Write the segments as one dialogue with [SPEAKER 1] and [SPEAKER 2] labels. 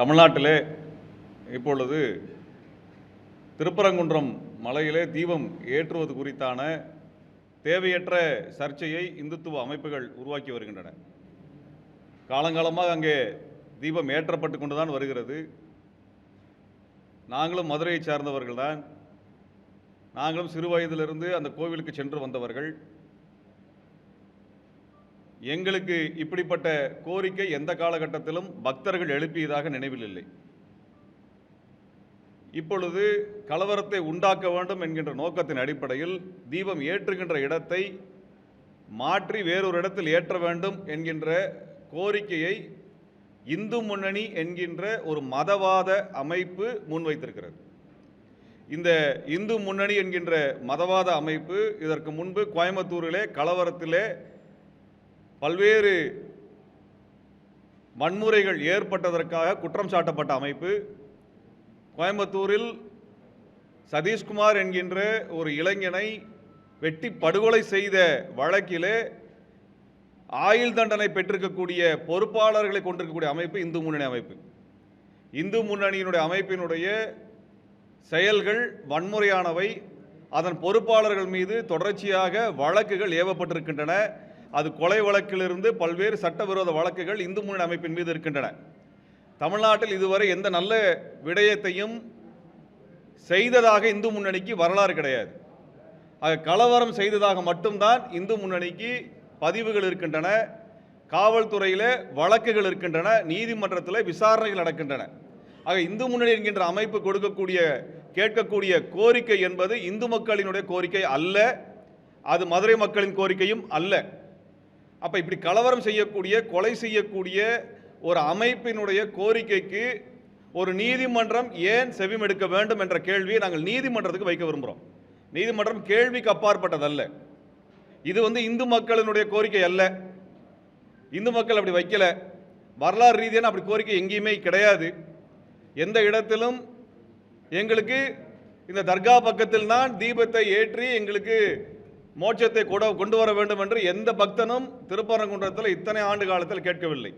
[SPEAKER 1] தமிழ்நாட்டிலே இப்பொழுது திருப்பரங்குன்றம் மலையிலே தீபம் ஏற்றுவது குறித்தான தேவையற்ற சர்ச்சையை இந்துத்துவ அமைப்புகள் உருவாக்கி வருகின்றன. காலங்காலமாக அங்கே தீபம் ஏற்றப்பட்டு கொண்டுதான் வருகிறது. நாங்களும் மதுரையை சார்ந்தவர்கள்தான். நாங்களும் சிறு வயதிலிருந்து அந்த கோவிலுக்கு சென்று வந்தவர்கள். எங்களுக்கு இப்படிப்பட்ட கோரிக்கை எந்த காலகட்டத்திலும் பக்தர்கள் எழுப்பியதாக நினைவில் இல்லை இப்பொழுது கலவரத்தை உண்டாக்க வேண்டும் என்கின்ற நோக்கத்தின் அடிப்படையில் தீபம் ஏற்றுகின்ற இடத்தை மாற்றி வேறொரு இடத்தில் ஏற்ற வேண்டும் என்கின்ற கோரிக்கையை இந்து முன்னணி என்கின்ற ஒரு மதவாத அமைப்பு முன்வைத்திருக்கிறது. இந்த இந்து முன்னணி என்கின்ற மதவாத அமைப்பு இதற்கு முன்பு கோயம்புத்தூரிலே கலவரத்திலே பல்வேறு வன்முறைகள் ஏற்பட்டதற்காக குற்றம் சாட்டப்பட்ட அமைப்பு கோயம்புத்தூரில் சதீஷ்குமார் என்கின்ற ஒரு இளைஞனை வெட்டி படுகொலை செய்த வழக்கிலே ஆயுள் தண்டனை பெற்றிருக்கக்கூடிய பொறுப்பாளர்களை கொண்டிருக்கக்கூடிய அமைப்பு இந்து முன்னணி அமைப்பு. இந்து முன்னணியினுடைய அமைப்பினுடைய செயல்கள் வன்முறையானவை. அதன் பொறுப்பாளர்கள் மீது தொடர்ச்சியாக வழக்குகள் ஏவப்பட்டிருக்கின்றன. அது கொலை வழக்கிலிருந்து பல்வேறு சட்டவிரோத வழக்குகள் இந்து முன்னணி அமைப்பின் மீது இருக்கின்றன. தமிழ்நாட்டில் இதுவரை எந்த நல்ல விடயத்தையும் செய்ததாக இந்து முன்னணிக்கு வரலாறு கிடையாது. ஆக கலவரம் செய்ததாக மட்டும்தான் இந்து முன்னணிக்கு பதிவுகள் இருக்கின்றன காவல்துறையில் வழக்குகள் இருக்கின்றன நீதிமன்றத்தில் விசாரணைகள் நடக்கின்றன. ஆக இந்து முன்னணி என்கின்ற அமைப்பு கொடுக்கக்கூடிய கேட்கக்கூடிய கோரிக்கை என்பது இந்து மக்களினுடைய கோரிக்கை அல்ல அது மதுரை மக்களின் கோரிக்கையும் அல்ல. அப்போ இப்படி கலவரம் செய்யக்கூடிய கொலை செய்யக்கூடிய ஒரு அமைப்பினுடைய கோரிக்கைக்கு ஒரு நீதிமன்றம் ஏன் செவிமெடுக்க வேண்டும் என்ற கேள்வியை நாங்கள் நீதிமன்றத்துக்கு வைக்க விரும்புகிறோம் நீதிமன்றம் கேள்விக்கு அப்பாற்பட்டதல்ல. இது வந்து இந்து மக்களினுடைய கோரிக்கை அல்ல. இந்து மக்கள் அப்படி வைக்கல. வரலாறு ரீதியான அப்படி கோரிக்கை எங்கேயுமே கிடையாது. எந்த இடத்திலும் எங்களுக்கு இந்த தர்கா பக்கத்தில் தான் தீபத்தை ஏற்றி எங்களுக்கு மோட்சத்தை கூட கொண்டு வர வேண்டும் என்று எந்த பக்தனும் திருப்பரங்குன்றத்தில் இத்தனை ஆண்டு காலத்தில் கேட்கவில்லை.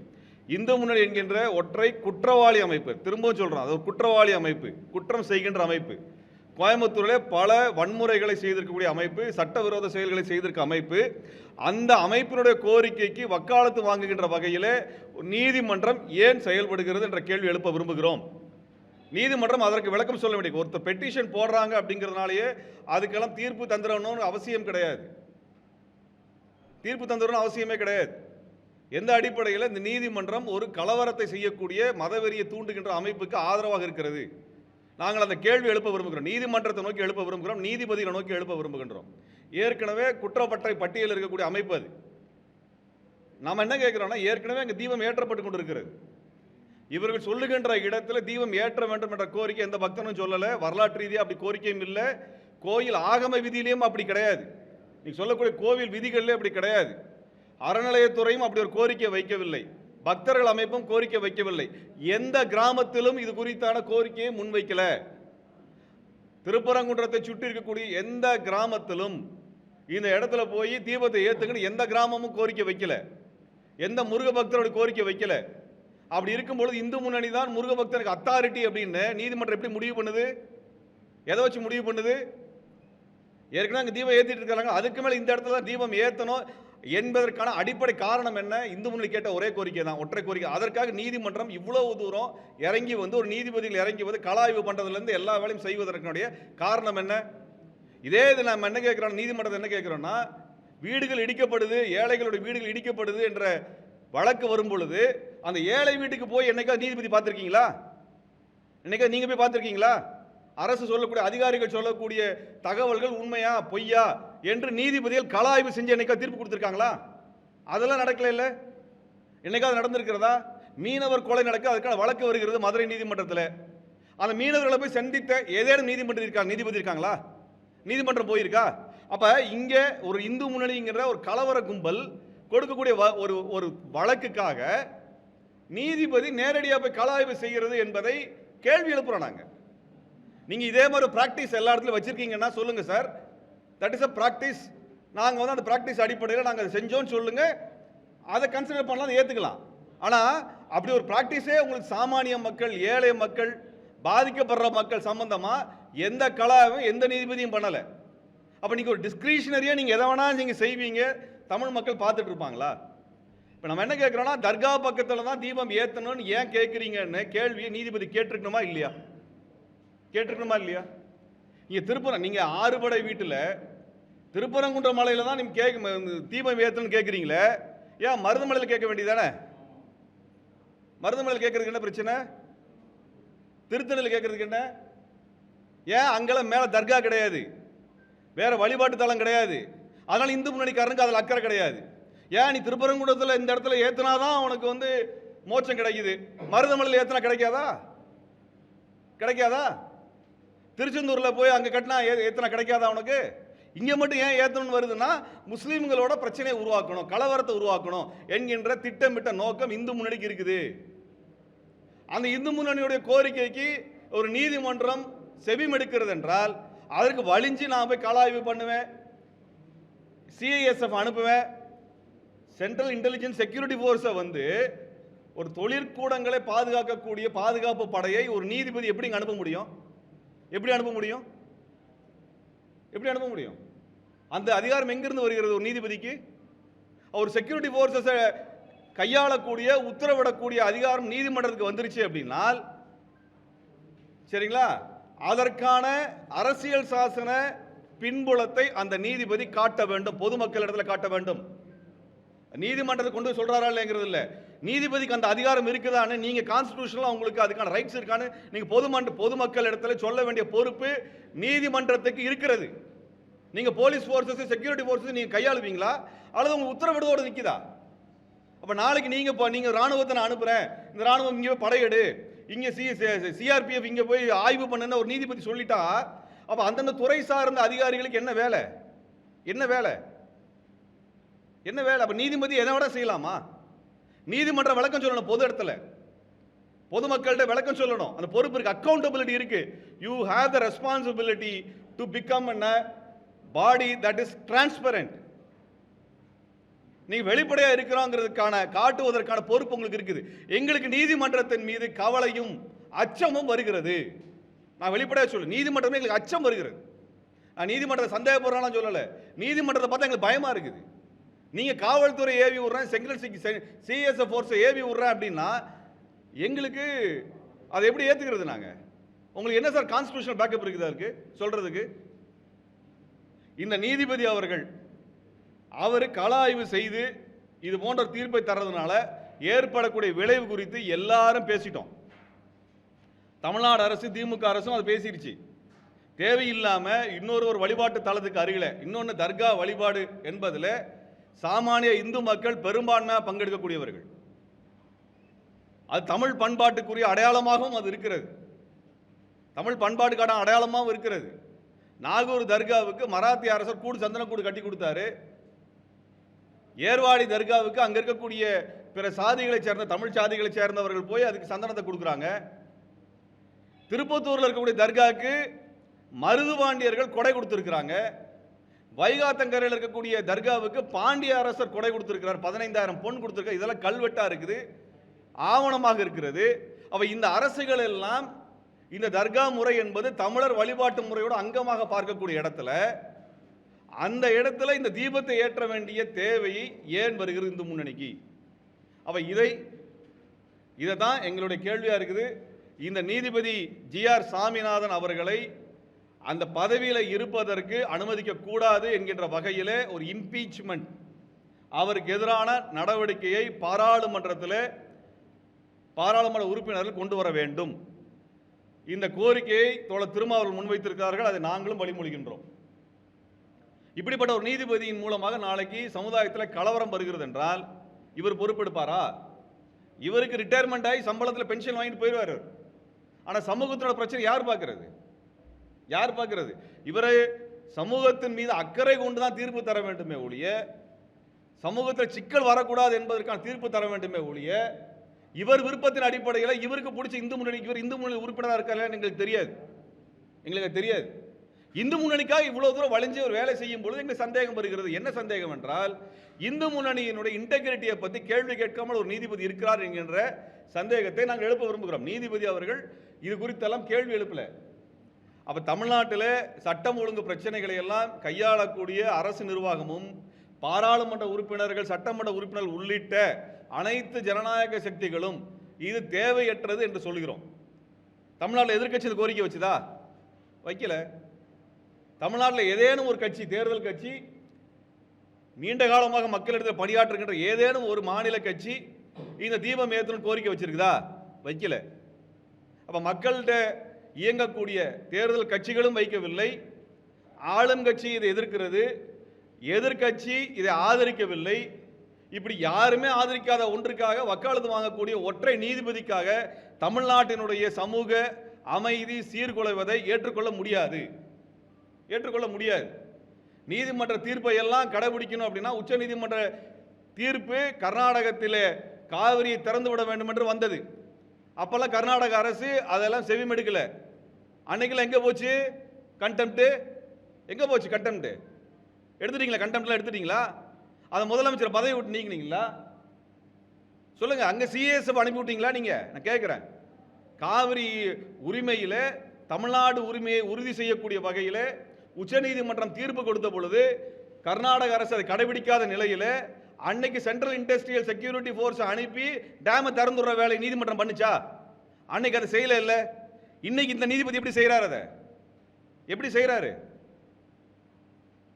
[SPEAKER 1] இந்து முன்னணி என்கின்ற ஒற்றை குற்றவாளி அமைப்பு திரும்பவும் சொல்கிறோம் அது ஒரு குற்றவாளி அமைப்பு குற்றம் செய்கின்ற அமைப்பு. கோயம்புத்தூரிலே பல வன்முறைகளை செய்திருக்கக்கூடிய அமைப்பு சட்டவிரோத செயல்களை செய்திருக்க அமைப்பு. அந்த அமைப்பினுடைய கோரிக்கைக்கு வக்காலத்து வாங்குகின்ற வகையிலே நீதிமன்றம் ஏன் செயல்படுகிறது என்ற கேள்வி எழுப்ப விரும்புகிறோம். நீதிமன்றம் அதற்கு விளக்கம் சொல்ல வேண்டிய ஒருத்தர் பெட்டிஷன் போடுறாங்க அப்படிங்கிறதுனாலேயே அதுக்கெல்லாம் தீர்ப்பு தந்துடணும்னு அவசியம் கிடையாது. தீர்ப்பு தந்துடணும் அவசியமே கிடையாது. எந்த அடிப்படையில் இந்த நீதிமன்றம் ஒரு கலவரத்தை செய்யக்கூடிய மதவெறியை தூண்டுகின்ற அமைப்புக்கு ஆதரவாக இருக்கிறது. நாங்கள் அந்த கேள்வி எழுப்ப விரும்புகிறோம். நீதிமன்றத்தை நோக்கி எழுப்ப விரும்புகிறோம். நீதிபதிகளை நோக்கி எழுப்ப விரும்புகின்றோம். ஏற்கனவே குற்றப்பட்டை பட்டியலில் இருக்கக்கூடிய அமைப்பு அது. நாம் என்ன கேட்குறோன்னா ஏற்கனவே அங்கே தீபம் ஏற்றப்பட்டு கொண்டிருக்கிறது. இவர்கள் சொல்லுகின்ற இடத்துல தீபம் ஏற்ற வேண்டும் என்ற கோரிக்கை எந்த பக்தனும் சொல்லலை. வரலாற்று ரீதியாக அப்படி கோரிக்கையும் இல்லை. கோயில் ஆகம விதியிலையும் அப்படி கிடையாது. நீ சொல்லக்கூடிய கோவில் விதிகளிலே அப்படி கிடையாது. அறநிலையத்துறையும் அப்படி ஒரு கோரிக்கை வைக்கவில்லை. பக்தர்கள் அமைப்பும் கோரிக்கை வைக்கவில்லை. எந்த கிராமத்திலும் இது குறித்தான கோரிக்கையை முன்வைக்கல. திருப்பரங்குன்றத்தை சுற்றி இருக்கக்கூடிய எந்த கிராமத்திலும் இந்த இடத்துல போய் தீபத்தை ஏற்றுக்கணும் எந்த கிராமமும் கோரிக்கை வைக்கல. எந்த முருக பக்தரோட கோரிக்கை வைக்கல. அப்படி இருக்கும்பொழுது இந்து முன்னணி தான் முருக பக்தருக்கு அத்தாரிட்டி அப்படின்னு நீதிமன்றம் எப்படி முடிவு பண்ணுது? எதை வச்சு முடிவு பண்ணுது? ஏற்கனவே அங்கே தீபம் ஏற்றிட்டு இருக்காங்க. அதுக்கு மேலே இந்த இடத்துல தான் தீபம் ஏற்றணும் என்பதற்கான அடிப்படை காரணம் என்ன? இந்து முன்னணி கேட்ட ஒரே கோரிக்கை தான் ஒற்றை கோரிக்கை. அதற்காக நீதிமன்றம் இவ்வளவு தூரம் இறங்கி வந்து ஒரு நீதிபதிகள் இறங்கி வந்து கலாய்வு பண்ணுறதுலேருந்து எல்லா வேலையும் செய்வதற்கனுடைய காரணம் என்ன? இதே இது நம்ம என்ன கேட்குறோம்? நீதிமன்றத்தை என்ன கேட்குறோன்னா வீடுகள் இடிக்கப்படுது ஏழைகளுடைய வீடுகள் இடிக்கப்படுது என்ற வழக்கு வரும் பொழுது அந்த ஏழை வீட்டுக்கு போய் என்னைக்காவது நீதிபதி பார்த்துருக்கீங்களா? என்னைக்காவது நீங்கள் போய் பார்த்துருக்கீங்களா? அரசு சொல்லக்கூடிய அதிகாரிகள் சொல்லக்கூடிய தகவல்கள் உண்மையா பொய்யா என்று நீதிபதிகள் கலாய்வு செஞ்சு என்னைக்கா தீர்ப்பு கொடுத்துருக்காங்களா? அதெல்லாம் நடக்கல இல்லை? என்னைக்காவது நடந்திருக்கிறதா? மீனவர் கொலை நடக்க அதுக்கான வழக்கு வருகிறது மதுரை நீதிமன்றத்தில். அந்த மீனவர்களை போய் சந்தித்த ஏதேனும் நீதிமன்றம் இருக்காங்க நீதிபதி இருக்காங்களா? நீதிமன்றம் போயிருக்கா? அப்போ இங்கே ஒரு இந்து முன்னணிங்கிற ஒரு கலவர கும்பல் கொடுக்கக்கூடிய வ- ஒரு ஒரு வழக்குக்காக நீதிபதி நேரடியாக போய் கலாய்வு செய்கிறது என்பதை கேள்வி எழுப்புறோம் நாங்கள் நீங்கள் இதே மாதிரி ப்ராக்டிஸ் எல்லா இடத்துலையும் வச்சிருக்கீங்கன்னா சொல்லுங்கள் sir. That is a practice நாங்கள் வந்து அந்த ப்ராக்டிஸ் அடிப்படையில் நாங்கள் அதை செஞ்சோம்னு சொல்லுங்கள் அதை கன்சிடர் பண்ணலாம் அதை ஆனால் அப்படி ஒரு ப்ராக்டிஸே உங்களுக்கு சாமானிய மக்கள் ஏழை மக்கள் பாதிக்கப்படுற மக்கள் சம்மந்தமாக எந்த கலாவும் எந்த நீதிபதியும் பண்ணலை. அப்போ நீங்கள் ஒரு டிஸ்கிரிஷனரியாக நீங்கள் எதை வேணால் நீங்கள் செய்வீங்க. தமிழ் மக்கள் பார்த்துட்டு இருப்பாங்களா இப்போ நம்ம என்ன கேட்கிறோம்னா தர்கா பக்கத்தில் தான் தீபம் ஏற்றணும்னு ஏன் கேட்குறீங்கன்னு கேள்வியை நீதிபதி கேட்டிருக்கணுமா இல்லையா? கேட்டிருக்கணுமா இல்லையா? நீங்கள் திருப்புறம் நீங்கள் ஆறுபடை வீட்டில் திருப்பரங்குன்ற மலையில் தான் நீங்கள் கேட்க தீபம் ஏற்றணும்னு கேட்குறீங்களே ஏன் மருதமலையில் கேட்க வேண்டியதானே மருதமலையில் கேட்குறதுக்கு என்ன பிரச்சனை? திருத்தணியில் கேட்குறதுக்கு என்ன? ஏன் அங்கெல்லாம் மேலே தர்கா கிடையாது? வேறு வழிபாட்டு தலம் கிடையாது? அதனால் இந்து முன்னணிக்காரனுக்கு அதில் அக்கறை கிடையாது. ஏன்? நீ திருப்பரங்குடத்தில் இந்த இடத்துல ஏத்துனாதான் அவனுக்கு வந்து மோட்சம் கிடைக்குது. மருதமலையில் ஏற்றினா கிடைக்காதா? கிடைக்காதா? திருச்செந்தூரில் போய் அங்கே கட்டினா ஏ- ஏத்துனா கிடைக்காதா அவனுக்கு இங்கே மட்டும் ஏன் ஏற்றணும்னு வருதுன்னா முஸ்லீம்களோட பிரச்சனையை உருவாக்கணும் கலவரத்தை உருவாக்கணும் என்கின்ற திட்டமிட்ட நோக்கம் இந்து முன்னணிக்கு இருக்குது. அந்த இந்து முன்னணியுடைய கோரிக்கைக்கு ஒரு நீதிமன்றம் செவிமெடுக்கிறது என்றால் அதற்கு வலிஞ்சு நான் போய் கலாய்வு பண்ணுவேன். சிஐஎஸ்எஃப் அனுப்புவேன் சென்ட்ரல் இன்டெலிஜென்ஸ் செக்யூரிட்டி ஃபோர்ஸை வந்து ஒரு தொழிற்கூடங்களை பாதுகாக்கக்கூடிய பாதுகாப்பு படையை ஒரு நீதிபதி எப்படி அனுப்ப முடியும்? எப்படி அனுப்ப முடியும்? எப்படி அனுப்ப முடியும்? அந்த அதிகாரம் எங்கிருந்து வருகிறது ஒரு நீதிபதிக்கு? அவர் செக்யூரிட்டி ஃபோர்ஸஸை கையாளக்கூடிய உத்தரவிடக்கூடிய அதிகாரம் நீதிமன்றத்துக்கு வந்துருச்சு அப்படின்னால் சரிங்களா? அதற்கான அரசியல் சாசன பின்புலத்தை அந்த நீதிபதி காட்ட வேண்டும் பொதுமக்கள் இடத்துல காட்ட வேண்டும். நீதிமன்றத்தை கொண்டு சொல்கிறாரா இல்லைங்கிறது இல்லை. நீதிபதிக்கு அந்த அதிகாரம் இருக்குதான்னு நீங்கள் கான்ஸ்டியூஷனில் உங்களுக்கு அதுக்கான ரைட்ஸ் இருக்கான்னு நீங்கள் பொதுமன்ற பொதுமக்கள் இடத்துல சொல்ல வேண்டிய பொறுப்பு நீதிமன்றத்துக்கு இருக்கிறது. நீங்கள் போலீஸ் ஃபோர்ஸஸ் செக்யூரிட்டி ஃபோர்ஸஸ் நீங்கள் கையாளுவீங்களா? அல்லது உங்கள் உத்தரவிடுதோடு நிற்கிதா அப்போ நாளைக்கு நீங்கள் இப்போ நீங்கள் ராணுவத்தை நான் அனுப்புகிறேன் இந்த ராணுவம் இங்கே போய் படையெடு. இங்கே சி சிஆர்பிஎஃப் இங்கே போய் ஆய்வு பண்ணுன்னு ஒரு நீதிபதி சொல்லிட்டா அப்போ அந்தந்த துறை சார்ந்த அதிகாரிகளுக்கு என்ன வேலை? என்ன வேலை? என்ன வேலை? அப்போ நீதிபதி எதை விட செய்யலாமா? நீதிமன்றம் விளக்கம் சொல்லணும் பொது இடத்துல. பொதுமக்கள்கிட்ட விளக்கம் சொல்லணும். அந்த பொறுப்பு இருக்கு. அக்கௌண்டபிலிட்டி இருக்கு. You have the responsibility to become a body that is transparent நீ வெளிப்படையாக இருக்கிறோங்கிறதுக்கான காட்டுவதற்கான பொறுப்பு உங்களுக்கு இருக்குது. எங்களுக்கு நீதிமன்றத்தின் மீது கவலையும் அச்சமும் வருகிறது. நான் வெளிப்படையாக சொல்ல. நீதிமன்றமே எங்களுக்கு அச்சம் வருகிறது. நான் நீதிமன்றத்தை சந்தேகப்படுறாலும் சொல்லலை. நீதிமன்றத்தை பார்த்தா எங்களுக்கு பயமாக இருக்குது. நீங்கள் காவல்துறை ஏவி விடுறேன் செங்கல் சிஎஸ்எஃப் ஃபோர்ஸை ஏவி விடுறேன் அப்படின்னா எங்களுக்கு அதை எப்படி ஏற்றுக்கிறது நாங்கள் உங்களுக்கு என்ன சார் கான்ஸ்டியூஷனல் பேக்கப் இருக்குதா இருக்கு சொல்கிறதுக்கு இந்த நீதிபதி அவர்கள் அவர் கள ஆய்வு செய்து இது போன்ற தீர்ப்பை தர்றதுனால ஏற்படக்கூடிய விளைவு குறித்து எல்லாரும் பேசிட்டோம். தமிழ்நாடு அரசு திமுக அரசும் அது பேசிருச்சு. தேவையில்லாமல் இன்னொரு ஒரு வழிபாட்டு தலத்துக்கு அருகில இன்னொன்று தர்கா வழிபாடு என்பதில் சாமானிய இந்து மக்கள் பெரும்பான்மையாக பங்கெடுக்கக்கூடியவர்கள். அது தமிழ் பண்பாட்டுக்குரிய அடையாளமாகவும் அது இருக்கிறது. தமிழ் பண்பாட்டுக்கான அடையாளமாகவும் இருக்கிறது. நாகூர் தர்காவுக்கு மராத்திய அரசர் கூடு சந்தனக்கூடு கட்டி கொடுத்தாரு. ஏர்வாடி தர்காவுக்கு அங்கே இருக்கக்கூடிய பிற சாதிகளை சேர்ந்த தமிழ் சாதிகளை சேர்ந்தவர்கள் போய் அதுக்கு சந்தனத்தை கொடுக்குறாங்க. திருப்பத்தூரில் இருக்கக்கூடிய தர்காவுக்கு மருதுபாண்டியர்கள் கொடை கொடுத்துருக்குறாங்க. வைகாத்தங்கரையில் இருக்கக்கூடிய தர்காவுக்கு பாண்டிய அரசர் கொடை கொடுத்துருக்கிறார். பதினைந்தாயிரம் பொன் கொடுத்திருக்கார் இதெல்லாம் கல்வெட்டாக இருக்குது. ஆவணமாக இருக்கிறது. அவ இந்த அரசுகள் எல்லாம் இந்த தர்கா முறை என்பது தமிழர் வழிபாட்டு முறையோட அங்கமாக பார்க்கக்கூடிய இடத்துல அந்த இடத்துல இந்த தீபத்தை ஏற்ற வேண்டிய தேவை ஏன் வருகிறது இந்து முன்னணிக்கு? அவ இதை இதை தான் எங்களுடைய கேள்வியாக இருக்குது. இந்த நீதிபதி ஜிஆர் சாமிநாதன் அவர்களை அந்த பதவியில் இருப்பதற்கு அனுமதிக்க கூடாது என்கின்ற வகையிலே ஒரு இம்பீச்மெண்ட் அவருக்கு எதிரான நடவடிக்கையை பாராளுமன்றத்தில் பாராளுமன்ற உறுப்பினர்கள் கொண்டு வர வேண்டும். இந்த கோரிக்கையை தோழர் திருமாவர்கள் முன்வைத்திருக்கிறார்கள். அதை நாங்களும் வழிமொழிகின்றோம். இப்படிப்பட்ட ஒரு நீதிபதியின் மூலமாக நாளைக்கு சமுதாயத்தில் கலவரம் வருகிறது என்றால் இவர் பொறுப்பெடுப்பாரா? இவருக்கு ரிட்டையர்மெண்ட் ஆகி சம்பளத்தில் பென்ஷன் வாங்கிட்டு போயிடுவார் ஆனால் சமூகத்தோட பிரச்சனை யார் பார்க்கறது? யார் பார்க்கறது? இவரை சமூகத்தின் மீது அக்கறை கொண்டு தான் தீர்ப்பு தர வேண்டுமே ஒழிய சமூகத்தில் சிக்கல் வரக்கூடாது என்பதற்கான தீர்ப்பு தர வேண்டுமே ஒழிய இவர் விருப்பத்தின் அடிப்படையில் இவருக்கு பிடிச்ச இந்து முன்னணிக்கு இவர் இந்து முன்னணி உறுப்பினராக இருக்காரு எங்களுக்கு தெரியாது. எங்களுக்கு தெரியாது. இந்து முன்னணிக்காக இவ்வளோ தூரம் வளைஞ்சு ஒரு வேலை செய்யும் பொழுது எங்களுக்கு சந்தேகம் வருகிறது. என்ன சந்தேகம் என்றால் இந்து முன்னணியினுடைய இன்டெகிரிட்டியை பற்றி கேள்வி கேட்காமல் ஒரு நீதிபதி இருக்கிறார் என்கின்ற சந்தேகத்தை நாங்கள் எழுப்ப விரும்புகிறோம். நீதிபதி அவர்கள் இது குறித்தெல்லாம் கேள்வி எழுப்பலை. அப்போ தமிழ்நாட்டில் சட்டம் ஒழுங்கு பிரச்சனைகளை எல்லாம் கையாளக்கூடிய அரசு நிர்வாகமும் பாராளுமன்ற உறுப்பினர்கள் சட்டமன்ற உறுப்பினர்கள் உள்ளிட்ட அனைத்து ஜனநாயக சக்திகளும் இது தேவையற்றது என்று சொல்கிறோம். தமிழ்நாட்டில் எதிர்கட்சி கோரிக்கை வச்சுதா? வைக்கல. தமிழ்நாட்டில் ஏதேனும் ஒரு கட்சி தேர்தல் கட்சி நீண்ட காலமாக மக்களிடத்தில் பணியாற்றுகின்ற ஏதேனும் ஒரு மாநில கட்சி இந்த தீபம் ஏற்றணும் கோரிக்கை வச்சிருக்குதா? வைக்கல. அப்போ மக்கள்கிட்ட இயங்கக்கூடிய தேர்தல் கட்சிகளும் வைக்கவில்லை. ஆளும் கட்சி இதை எதிர்க்கிறது. எதிர்க்கட்சி இதை ஆதரிக்கவில்லை. இப்படி யாருமே ஆதரிக்காத ஒன்றுக்காக வக்காலத்து வாங்கக்கூடிய ஒற்றை நீதிபதிக்காக தமிழ்நாட்டினுடைய சமூக அமைதி சீர்குலைவதை ஏற்றுக்கொள்ள முடியாது. ஏற்றுக்கொள்ள முடியாது. நீதிமன்ற தீர்ப்பை எல்லாம் கடைபிடிக்கணும் அப்படின்னா உச்ச நீதிமன்ற தீர்ப்பு கர்நாடகத்திலே காவிரியை திறந்து விட வேண்டும் என்று வந்தது. அப்போல்லாம் கர்நாடக அரசு அதெல்லாம் செவிமெடுக்கல அன்னைக்கெல்லாம் எங்கே போச்சு? கண்டெம்ட்டு எங்கே போச்சு கண்டெம்ட்டு எடுத்துட்டீங்களா? கண்டெம்ட்லாம் எடுத்துட்டீங்களா? அதை முதலமைச்சர் பதவி விட்டு நீங்கினீங்களா சொல்லுங்கள் அங்கே சிஎஸ்எஃப் அனுப்பி விட்டீங்களா நீங்கள் நான் கேட்குறேன் காவிரி உரிமையில் தமிழ்நாடு உரிமையை உறுதி செய்யக்கூடிய வகையில் உச்சநீதிமன்றம் தீர்ப்பு கொடுத்த பொழுது கர்நாடக அரசு அதை கடைபிடிக்காத நிலையில் அன்னைக்கு சென்ட்ரல் இண்டஸ்ட்ரியல் செக்யூரிட்டி ஃபோர்ஸ் அனுப்பி டேமை திறந்துடுற வேலை நீதிமன்றம் பண்ணுச்சா? அன்னைக்கு அதை செய்யல இல்லை. இன்னைக்கு இந்த நீதிபதி எப்படி செய்கிறார் அதை? எப்படி செய்கிறாரு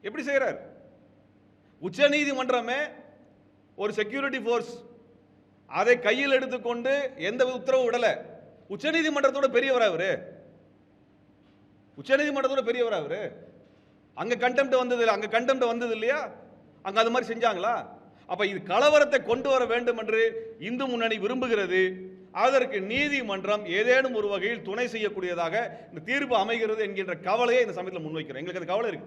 [SPEAKER 1] எப்படி செய்கிறார் உச்ச நீதிமன்றமே ஒரு செக்யூரிட்டி ஃபோர்ஸ் அதை கையில் எடுத்துக்கொண்டு எந்த உத்தரவு விடலை. உச்ச நீதிமன்றத்தோட பெரியவர் அவரு உச்ச நீதிமன்றத்தோட பெரியவர் அவரு அங்கே கண்டெம்ட் வந்தது அங்கே அங்க கண்டெம்ட் வந்தது இல்லையா? அங்கே அது மாதிரி செஞ்சாங்களா? அப்ப இது கலவரத்தை கொண்டு வர வேண்டும் என்று இந்து முன்னணி விரும்புகிறது. அதற்கு நீதிமன்றம் ஏதேனும் ஒரு வகையில் துணை செய்யக்கூடியதாக இந்த தீர்ப்பு அமைகிறது என்கின்ற கவலையை இந்த சமயத்தில் முன்வைக்கிறோம். எங்களுக்கு அந்த கவலை இருக்கு.